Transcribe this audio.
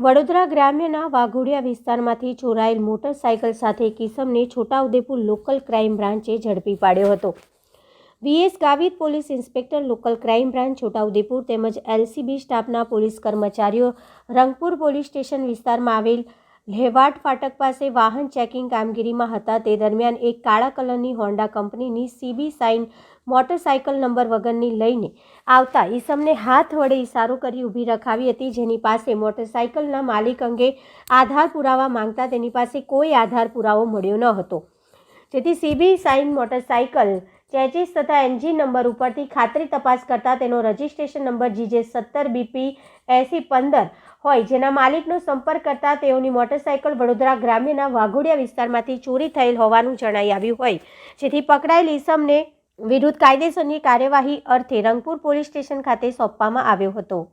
વડોદરા ગ્રામ્યના વાઘોડિયા વિસ્તારમાંથી ચોરાયેલ મોટરસાયકલ સાથે કિસમને છોટાઉદેપુર લોકલ ક્રાઇમ બ્રાન્ચે ઝડપી પાડ્યો હતો. VS Gavit police inspector local crime branch Chhota Udepur તેમજ એલસીબી સ્ટાફના પોલીસ કર્મચારીઓ રંગપુર પોલીસ સ્ટેશન વિસ્તારમાં આવેલ લેવાટ ફાટક પાસે વાહન ચેકિંગ કામગીરીમાં હતા. તે દરમિયાન એક કાળા કલરની હોન્ડા કંપનીની સીબી સાઇન મોટરસાયકલ નંબર વગરની લઈને આવતા ઈસમને હાથ વડે ઇશારો કરી ઊભી રખાવી હતી, જેની પાસે મોટરસાયકલના માલિક અંગે આધાર પુરાવા માંગતા તેની પાસે કોઈ આધાર પુરાવો મળ્યો ન હતો. જેથી સીબી સાઇન મોટરસાયકલ ચેચીસ તથા એન્જિન નંબર ઉપરથી ખાતરી તપાસ કરતા તેનો રજિસ્ટ્રેશન નંબર જીજે સત્તર બીપી એસી પંદર હોય, જેના માલિકનો સંપર્ક કરતા તેઓની મોટરસાયકલ વડોદરા ગ્રામ્યના વાઘોડિયા વિસ્તારમાંથી ચોરી થયેલ હોવાનું જણાઈ આવ્યું હોય. જેથી પકડાયેલ ઈસમને વિરુદ્ધ કાયદેસરની કાર્યવાહી અર્થે રંગપુર પોલીસ સ્ટેશન ખાતે સોંપવામાં આવ્યો હતો.